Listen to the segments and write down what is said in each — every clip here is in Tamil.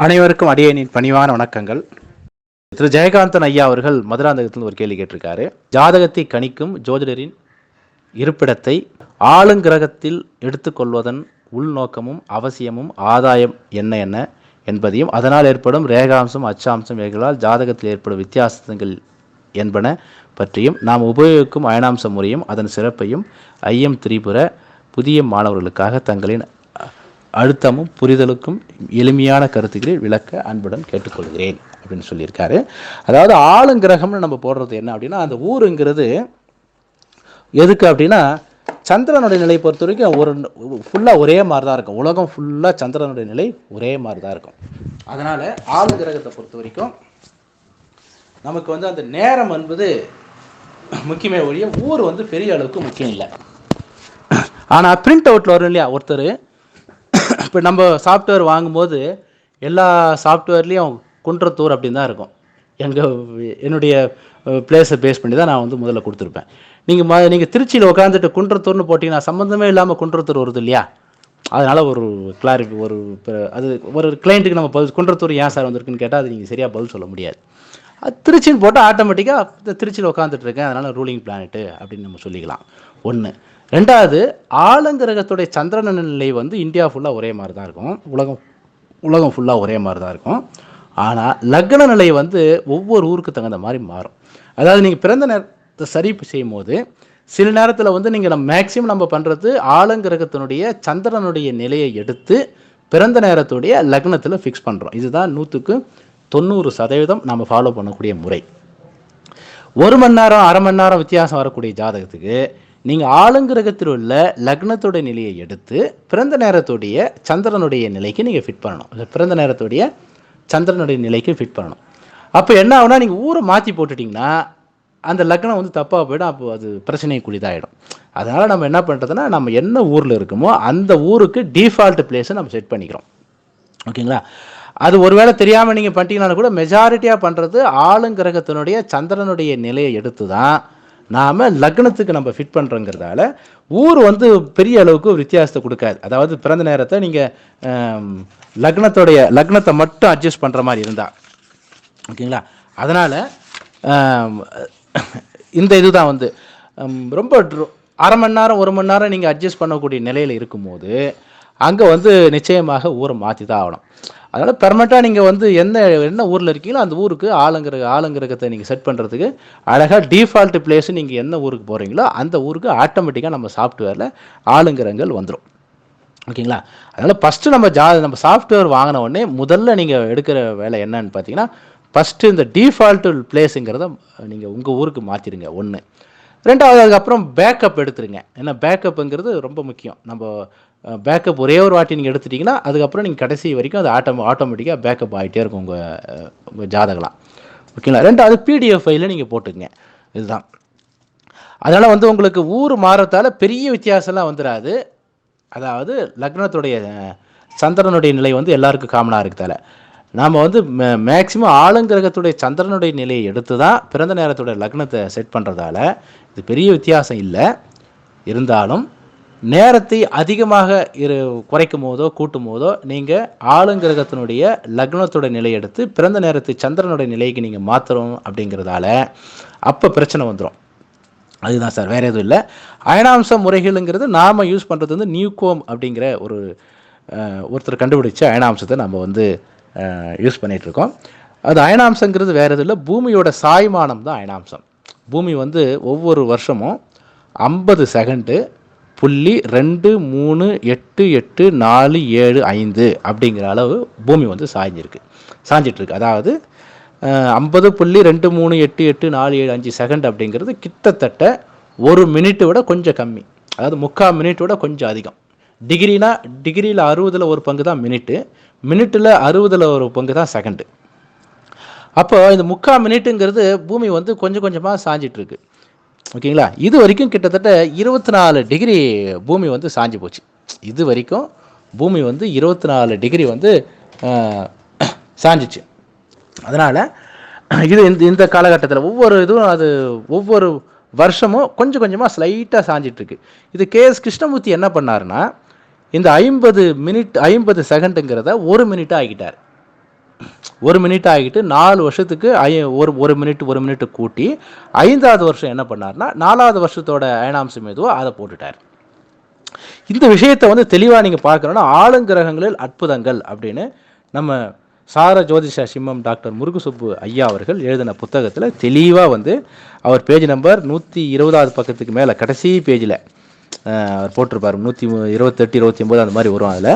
அனைவருக்கும் அடியனின் பணிவான வணக்கங்கள். திரு ஜெயகாந்தன் ஐயா அவர்கள் மதுராந்தகத்தில் ஒரு கேள்வி கேட்டிருக்காரு. ஜாதகத்தை கணிக்கும் ஜோதிடரின் இருப்பிடத்தை ஆளுங்கிரகத்தில் எடுத்துக்கொள்வதன் உள்நோக்கமும் அவசியமும் ஆதாயம் என்ன என்ன என்பதையும் அதனால் ஏற்படும் ரேகாம்சம் அச்சாம்சம் இவைகளால் ஜாதகத்தில் ஏற்படும் வித்தியாசங்கள் என்பன பற்றியும் நாம் உபயோகிக்கும் அயனாம்ச முறையும் அதன் சிறப்பையும் ஐயம் திரிபுர புதிய மாணவர்களுக்காக தங்களின் அழுத்தமும் புரிதலுக்கும் எளிமையான கருத்துக்களை விளக்க அன்புடன் கேட்டுக்கொள்கிறேன் அப்படின்னு சொல்லியிருக்காரு. அதாவது ஆளுங்கிரகம்னு நம்ம போடுறது என்ன அப்படின்னா அந்த ஊருங்கிறது எதுக்கு அப்படின்னா சந்திரனுடைய நிலை பொறுத்த வரைக்கும் ஒரு ஃபுல்லாக ஒரே மாதிரி தான் இருக்கும். உலகம் ஃபுல்லாக சந்திரனுடைய நிலை ஒரே மாதிரி தான் இருக்கும். அதனால் ஆளு கிரகத்தை பொறுத்த வரைக்கும் நமக்கு வந்து அந்த நேரம் என்பது முக்கியமே ஒழிய ஊர் வந்து பெரிய அளவுக்கு முக்கியம் இல்லை. ஆனால் பிரிண்ட் அவுட்டில் வரும் இல்லையா ஒருத்தர் இப்போ நம்ம சாஃப்ட்வேர் வாங்கும்போது எல்லா சாஃப்ட்வேர்லேயும் குன்றத்தூர் அப்படின்னு தான் இருக்கும். எங்கள் என்னுடைய பிளேஸை பேஸ் பண்ணி தான் நான் வந்து முதல்ல கொடுத்துருப்பேன். நீங்கள் ம நீங்கள் திருச்சியில் உட்காந்துட்டு குன்றத்தூர்னு போட்டிங்கன்னா சம்மந்தமே இல்லாமல் குன்றத்தூர் வருது இல்லையா? அதனால் ஒரு கிளாரிஃபி ஒரு அது ஒரு கிளைண்ட்டுக்கு நம்ம பதில் குன்றத்தூர் ஏன் சார் வந்திருக்குன்னு கேட்டால் அது நீங்கள் சரியாக பதில் சொல்ல முடியாது. அது திருச்சின்னு போட்டால் ஆட்டோமேட்டிக்காக திருச்சியில் உட்காந்துட்டு இருக்கேன் அதனால் ரூலிங் பிளானெட்டு அப்படின்னு நம்ம சொல்லிக்கலாம். ஒன்று ரெண்டாவது ஆலங்கிரகத்துடைய சந்திரன நிலை வந்து இந்தியா ஃபுல்லாக ஒரே மாதிரி தான் இருக்கும். உலகம் உலகம் ஃபுல்லாக ஒரே மாதிரி தான் இருக்கும். ஆனால் லக்ன நிலை வந்து ஒவ்வொரு ஊருக்கு தகுந்த மாதிரி மாறும். அதாவது நீங்கள் பிறந்த நேரத்தை சரி செய்யும் போது சில நேரத்தில் வந்து நீங்கள் நம்ம மேக்ஸிமம் நம்ம பண்ணுறது ஆலங்கிரகத்தினுடைய சந்திரனுடைய நிலையை எடுத்து பிறந்த நேரத்துடைய லக்னத்தில் ஃபிக்ஸ் பண்ணுறோம் இதுதான் நூற்றுக்கு தொண்ணூறு சதவீதம் நம்ம ஃபாலோ பண்ணக்கூடிய முறை. ஒரு மணி நேரம் அரை மணி நேரம் வித்தியாசம் வரக்கூடிய ஜாதகத்துக்கு நீங்கள் ஆளுங்கிரகத்தில் உள்ள லக்னத்துடைய நிலையை எடுத்து பிறந்த நேரத்துடைய சந்திரனுடைய நிலைக்கு நீங்கள் ஃபிட் பண்ணணும். பிறந்த நேரத்துடைய சந்திரனுடைய நிலைக்கு ஃபிட் பண்ணணும். அப்போ என்ன ஆகுனா நீங்கள் ஊரை மாற்றி போட்டுட்டிங்கன்னா அந்த லக்னம் வந்து தப்பாக போயிடும் அப்போ அது பிரச்சனைக்குரியதாகிடும் அதனால் நம்ம என்ன பண்ணுறதுன்னா நம்ம என்ன ஊரில் இருக்கோமோ அந்த ஊருக்கு டிஃபால்ட் பிளேஸை நம்ம செட் பண்ணிக்கிறோம். ஓகேங்களா? அது ஒருவேளை தெரியாமல் நீங்கள் பண்ணிட்டீங்கன்னா கூட மெஜாரிட்டியாக பண்ணுறது ஆளுங்கிரகத்தினுடைய சந்திரனுடைய நிலையை எடுத்து தான் நாம் லக்னத்துக்கு நம்ம ஃபிட் பண்ணுறோங்கிறதால ஊர் வந்து பெரிய அளவுக்கு வித்தியாசத்தை கொடுக்காது. அதாவது பிறந்த நேரத்தை நீங்கள் லக்னத்தோடைய லக்னத்தை மட்டும் அட்ஜஸ்ட் பண்ணுற மாதிரி இருந்தால் ஓகேங்களா? அதனால் இந்த இதுதான் வந்து ரொம்ப அரை மணி நேரம் ஒரு மணி நேரம் நீங்கள் அட்ஜஸ்ட் பண்ணக்கூடிய நிலையில் இருக்கும்போது அங்கே வந்து நிச்சயமாக ஊரை மாற்றி தான் ஆகணும். அதனால் பெர்மனெண்ட்டாக நீங்கள் வந்து எந்த என்ன ஊரில் இருக்கீங்களோ அந்த ஊருக்கு ஆளுங்கிற ஆளுங்கிரகத்தை நீங்கள் செட் பண்ணுறதுக்கு அழகாக டிஃபால்ட் பிளேஸ் நீங்கள் என்ன ஊருக்கு போகிறீங்களோ அந்த ஊருக்கு ஆட்டோமேட்டிக்காக நம்ம சாஃப்ட்வேரில் ஆளுங்கிரகங்கள் வந்துடும் ஓகேங்களா? அதனால் ஃபஸ்ட்டு நம்ம ஜா நம்ம சாஃப்ட்வேர் வாங்கின உடனே முதல்ல நீங்கள் எடுக்கிற வேலை என்னன்னு பார்த்தீங்கன்னா ஃபஸ்ட்டு இந்த டிஃபால்ட் பிளேஸுங்கிறத நீங்கள் உங்கள் ஊருக்கு மாற்றிடுங்க ஒன்று ரெண்டாவது அதுக்கப்புறம் பேக்கப் எடுத்துருங்க. ஏன்னா பேக்கப்புங்கிறது ரொம்ப முக்கியம். நம்ம பேக்கப் ஒரே ஒரு வாட்டி நீங்கள் எடுத்துட்டிங்கன்னா அதுக்கப்புறம் நீங்கள் கடைசி வரைக்கும் அது ஆட்டோ ஆட்டோமேட்டிக்காக பேக்கப் ஆகிட்டே இருக்கும் உங்கள் உங்கள் ஜாதகலாம் ஓகேங்களா ரெண்டாவது பிடிஎஃப் ஃபைலில் நீங்கள் போட்டுக்கங்க. இதுதான். அதனால் வந்து உங்களுக்கு ஊர் மாறத்தால் பெரிய வித்தியாசம்லாம் வந்துடாது அதாவது லக்னத்துடைய சந்திரனுடைய நிலை வந்து எல்லாருக்கும் காமனாக இருக்குதால நாம் வந்து மே மேக்சிமம் ஆளுங்கிரகத்துடைய சந்திரனுடைய நிலையை எடுத்து தான் பிறந்த நேரத்துடைய லக்னத்தை செட் பண்ணுறதால இது பெரிய வித்தியாசம் இல்லை. இருந்தாலும் நேரத்தை அதிகமாக இரு குறைக்கும் போதோ கூட்டும் போதோ நீங்கள் ஆளுங்கிரகத்தினுடைய லக்னத்துடைய நிலையை எடுத்து பிறந்த நேரத்தை சந்திரனுடைய நிலைக்கு நீங்கள் மாற்றணும் அப்படிங்கிறதால அப்போ பிரச்சனை வந்துடும் அதுதான் சார் வேறு எதுவும் இல்லை. அயனாம்ச முறைகள்ங்கிறது நாம் யூஸ் பண்ணுறது வந்து நியூகோம் அப்படிங்கிற ஒரு ஒருத்தர் கண்டுபிடிச்ச அயனாம்சத்தை நம்ம வந்து யூஸ் பண்ணிகிட்ருக்கோம் அது அயனாம்சங்கிறது வேறு எதுவும் இல்லை. பூமியோட சாய்மானம் தான் அயனாம்சம். பூமி வந்து ஒவ்வொரு வருஷமும் ஐம்பது செகண்டு புள்ளி ரெண்டு மூணு எட்டு எட்டு நாலு ஏழு ஐந்து அப்படிங்கிற அளவு பூமி வந்து சாய்ஞ்சிருக்கு. சாஞ்சிட்ருக்கு. அதாவது ஐம்பது புள்ளி ரெண்டு மூணு எட்டு எட்டு நாலு ஏழு அஞ்சு செகண்ட் அப்படிங்கிறது கிட்டத்தட்ட ஒரு மினிட்டு விட கொஞ்சம் கம்மி. அதாவது முக்கால் மினிட் விட கொஞ்சம் அதிகம். டிகிரினா டிகிரியில் அறுபதில் ஒரு பங்கு தான் மினிட்டு மினிட்டில் அறுபதில் ஒரு பங்கு தான் செகண்டு அப்போ இந்த முக்கால் மினிட்டுங்கிறது பூமி வந்து கொஞ்சம் கொஞ்சமாக சாஞ்சிட்ருக்கு. ஓகேங்களா? இது வரைக்கும் கிட்டத்தட்ட இருபத்தி நாலு டிகிரி பூமி வந்து சாஞ்சு போச்சு. இது வரைக்கும் பூமி வந்து இருபத்தி நாலு டிகிரி வந்து சாஞ்சிச்சு. அதனால் இது இந்த இந்த காலகட்டத்தில் ஒவ்வொரு இதுவும் அது ஒவ்வொரு வருஷமும் கொஞ்சம் கொஞ்சமாக ஸ்லைட்டாக சாஞ்சிட்ருக்கு. இது கே எஸ் கிருஷ்ணமூர்த்தி என்ன பண்ணாருன்னா இந்த ஐம்பது மினிட் ஐம்பது செகண்டுங்கிறத ஒரு மினிட்டாக ஆகிட்டார் ஒரு மினிட் ஆகிட்டு நாலு வருஷத்துக்கு ஐ ஒரு ஒரு மினிட் ஒரு மினிட் கூட்டி ஐந்தாவது வருஷம் என்ன பண்ணார்னா நாலாவது வருஷத்தோட அயனாம்சம் எதுவோ அதை போட்டுட்டார். இந்த விஷயத்தை வந்து தெளிவாக நீங்கள் பார்க்கணும்னா ஆளுங்கிரகங்களில் அற்புதங்கள் அப்படின்னு நம்ம சார ஜோதிஷ சிம்மம் டாக்டர் முருகுசுப்பு ஐயா அவர்கள் எழுதின புத்தகத்தில் தெளிவாக வந்து அவர் பேஜ் நம்பர் நூற்றி இருபதாவது பக்கத்துக்கு மேலே கடைசி பேஜில் அவர் போட்டிருப்பார். நூற்றி இருபத்தெட்டு இருபத்தி ஒம்பது அந்த மாதிரி வரும் அதில்.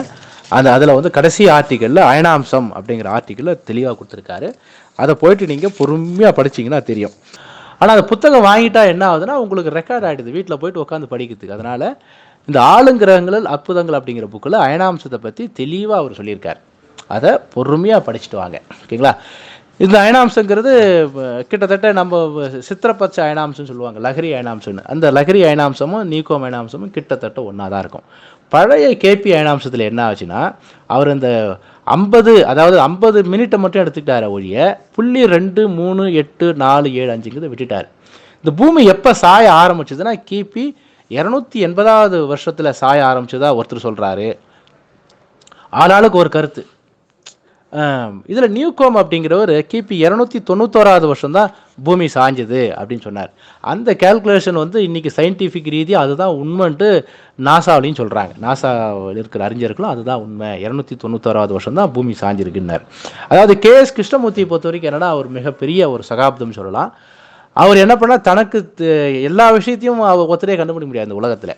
அந்த அதில் வந்து கடைசி ஆர்டிக்கலில் அயனாம்சம் அப்படிங்கிற ஆர்டிக்கலில் தெளிவாக கொடுத்துருக்காரு. அதை போயிட்டு நீங்கள் பொறுமையாக படிச்சீங்கன்னா தெரியும். ஆனால் அந்த புத்தகம் வாங்கிட்டா என்ன ஆகுதுன்னா உங்களுக்கு ரெக்கார்ட் ஆகிடுது வீட்டில் போயிட்டு உட்காந்து படிக்கிறதுக்கு. அதனால் இந்த ஆளுங்கிரகங்களில் அற்புதங்கள் அப்படிங்கிற புக்கில் அயனாம்சத்தை பற்றி தெளிவாக அவர் சொல்லியிருக்கார். அதை பொறுமையாக படிச்சுட்டு வாங்க. ஓகேங்களா? இந்த அயனாம்சங்கிறது கிட்டத்தட்ட நம்ம சித்திரப்பச்சை அயனாம்சம்னு சொல்லுவாங்க லஹரி அயனாம்சம்னு அந்த லஹரி அயனாம்சமும் நீக்கோம் அயனாம்சமும் கிட்டத்தட்ட ஒன்றா தான் இருக்கும். பழைய கேபி அயனாம்சத்தில் என்ன ஆச்சுன்னா அவர் இந்த ஐம்பது அதாவது ஐம்பது மினிட்டை மட்டும் எடுத்துக்கிட்டார் ஒழிய புள்ளி ரெண்டு மூணு எட்டு நாலு ஏழு அஞ்சுங்கிறத விட்டுட்டார். இந்த பூமி எப்போ சாய ஆரம்பிச்சதுன்னா கிபி இரநூத்தி எண்பதாவது வருஷத்தில் சாய ஆரம்பிச்சதா ஒருத்தர் சொல்கிறாரு ஆளாளுக்கு ஒரு கருத்து. இதில் நியூகோம் அப்படிங்கிறவர் கிபி இரநூத்தி தொண்ணூத்தோராவது வருஷம் தான் பூமி சாஞ்சது அப்படின்னு சொன்னார். அந்த கேல்குலேஷன் வந்து இன்றைக்கி சயின்டிஃபிக் ரீதியாக அதுதான் உண்மைன்ட்டு நாசாவிலையும் சொல்கிறாங்க நாசாவில் இருக்கிற அறிஞர்களும் அதுதான் உண்மை. இரநூத்தி தொண்ணூத்தோராவது வருஷம் தான் பூமி சாஞ்சிருக்குன்னார். அதாவது கே எஸ் கிருஷ்ணமூர்த்தியை பொறுத்த வரைக்கும் என்னென்னா அவர் மிகப்பெரிய ஒரு சகாப்தம் சொல்லலாம். அவர் என்ன பண்ணால் தனக்கு எல்லா விஷயத்தையும் அவர் ஒருத்தரையே கண்டுபிடிக்க முடியாது இந்த உலகத்தில்.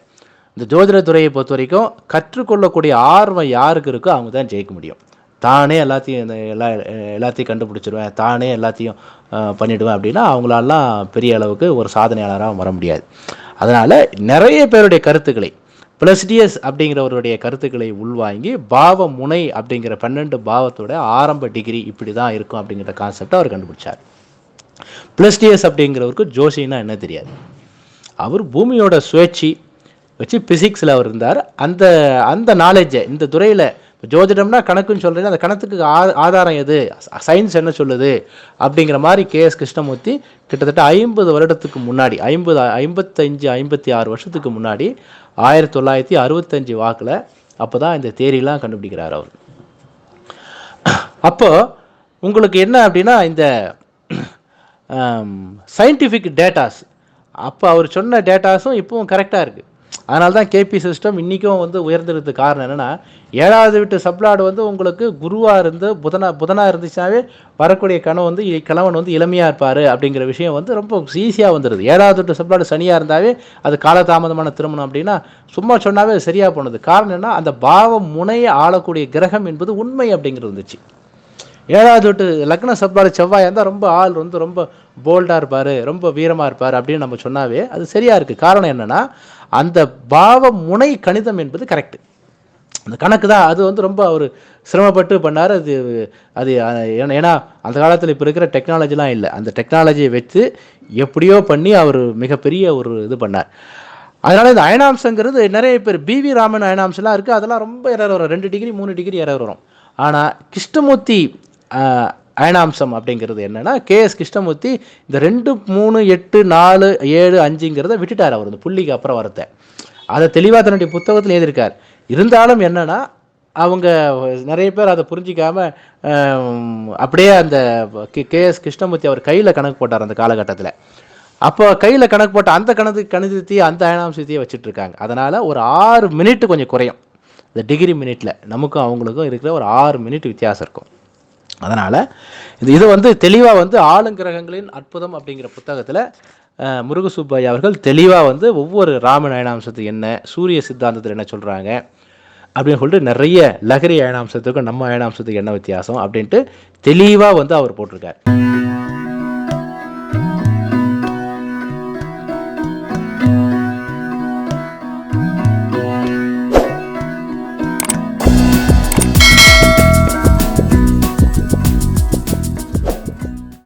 இந்த ஜோதிட துறையை பொறுத்த வரைக்கும் கற்றுக்கொள்ளக்கூடிய ஆர்வம் யாருக்கு இருக்கோ அவங்க தான் ஜெயிக்க முடியும். தானே எல்லாத்தையும் இந்த எல்லா எல்லாத்தையும் கண்டுபிடிச்சிடுவேன் தானே எல்லாத்தையும் பண்ணிவிடுவேன் அப்படின்னா அவங்களாலாம் பெரிய அளவுக்கு ஒரு சாதனையாளராக வர முடியாது. அதனால் நிறைய பேருடைய கருத்துக்களை பிளஸ்டியஸ் அப்படிங்கிறவருடைய கருத்துக்களை உள்வாங்கி பாவ முனை அப்படிங்கிற பன்னெண்டு பாவத்தோட ஆரம்ப டிகிரி இப்படி தான் இருக்கும் அப்படிங்கிற கான்செப்டை அவர் கண்டுபிடிச்சார். பிளஸ்டியஸ் அப்படிங்கிறவருக்கு ஜோஷின்னா என்ன தெரியாது. அவர் பூமியோட சுழற்சி வச்சு பிசிக்ஸில் அவர் இருந்தார். அந்த அந்த நாலேஜை இந்த துறையில் இப்போ ஜோதிடம்னா கணக்குன்னு சொல்கிறீங்க அந்த கணத்துக்கு ஆ ஆதாரம் எது? சயின்ஸ் என்ன சொல்லுது? அப்படிங்கிற மாதிரி கே எஸ் கிருஷ்ணமூர்த்தி கிட்டத்தட்ட ஐம்பது வருடத்துக்கு முன்னாடி ஐம்பது ஐம்பத்தஞ்சு ஐம்பத்தி ஆறு வருஷத்துக்கு முன்னாடி ஆயிரத்தி தொள்ளாயிரத்தி அறுபத்தஞ்சு வாக்கில் அப்போ தான் இந்த தேரிலாம் கண்டுபிடிக்கிறார் அவர். அப்போது உங்களுக்கு என்ன அப்படின்னா இந்த சயின்டிஃபிக் டேட்டாஸ் அப்போ அவர் சொன்ன டேட்டாஸும் இப்போவும் கரெக்டாக இருக்குது அதனால தான் கேபி சிஸ்டம் இன்றைக்கும் வந்து உயர்ந்திருக்கு. காரணம் என்னென்னா ஏழாவது வீட்டு சப்ளாடு வந்து உங்களுக்கு குருவாக இருந்து புதனா புதனாக இருந்துச்சுனாவே வரக்கூடிய கணவன் வந்து கணவன் வந்து இளமையாக இருப்பார் அப்படிங்கிற விஷயம் வந்து ரொம்ப ஈஸியாக வந்துடுது ஏழாவது வீட்டு சப்ளாடு சனியாக இருந்தாவே அது காலதாமதமான திருமணம் அப்படின்னா சும்மா சொன்னாவே சரியாக போனது. காரணம் என்ன அந்த பாவம் முனையை ஆளக்கூடிய கிரகம் என்பது உண்மை அப்படிங்கிறது வந்துச்சு. ஏழாவது வீட்டு லக்ன சப்ளாடு செவ்வாய் இருந்தால் ரொம்ப ஆள் வந்து ரொம்ப போல்டாக இருப்பார் ரொம்ப வீரமாக இருப்பார் அப்படின்னு நம்ம சொன்னாவே அது சரியாக இருக்குது காரணம் என்னென்னா அந்த பாவ முனை கணிதம் என்பது கரெக்டு அந்த கணக்கு தான் அது வந்து ரொம்ப அவர் சிரமப்பட்டு பண்ணார் அது அது ஏன்னா- அந்த காலத்தில் இப்போ இருக்கிற டெக்னாலஜிலாம் இல்லை. அந்த டெக்னாலஜியை வச்சு எப்படியோ பண்ணி அவர் மிகப்பெரிய ஒரு இது பண்ணார். அதனால் இந்த அயனாம்சங்கிறது நிறைய பேர் பிவி ராமன் அயனாம்சம்லாம் இருக்குது அதெல்லாம் ரொம்ப எரர் வரும். ரெண்டு டிகிரி மூணு டிகிரி எரர் வரும். ஆனால் கிருஷ்ணமூர்த்தி அயனாம்சம் அப்படிங்கிறது என்னன்னா கேஎஸ் கிருஷ்ணமூர்த்தி இந்த ரெண்டு மூணு எட்டு நாலு ஏழு அஞ்சுங்கிறத விட்டுட்டார் அவர் இந்த புள்ளிக்கு அப்புறம் வரத்தை. அதை தெளிவாக தன்னுடைய புத்தகத்தில் எழுதியிருக்கார். இருந்தாலும் என்னென்னா அவங்க நிறைய பேர் அதை புரிஞ்சிக்காமல் அப்படியே அந்த கே கேஎஸ் கிருஷ்ணமூர்த்தி அவர் கையில் கணக்கு போட்டார் அந்த காலகட்டத்தில். அப்போ கையில் கணக்கு போட்ட அந்த கணக்கு கணிதத்தையும் அந்த அயனாம்சத்தையும் வச்சுட்டு இருக்காங்க அதனால் ஒரு ஆறு மினிட் கொஞ்சம் குறையும். இந்த டிகிரி மினிட்டில் நமக்கும் அவங்களுக்கும் இருக்கிற ஒரு ஆறு மினிட் வித்தியாசம் இருக்கும். அதனால் இது இதை வந்து தெளிவாக வந்து ஆளுங்கிரகங்களின் அற்புதம் அப்படிங்கிற புத்தகத்தில் முருகசுப்பையா அவர்கள் தெளிவாக வந்து ஒவ்வொரு ராமன் அயனாம்சத்துக்கு என்ன சூரிய சித்தாந்தத்தில் என்ன சொல்கிறாங்க அப்படின்னு சொல்லிட்டு நிறைய லகரி அயனாம்சத்துக்கும் நம்ம அயனாம்சத்துக்கு என்ன வித்தியாசம் அப்படின்ட்டு தெளிவாக வந்து அவர் போட்டிருக்கார்.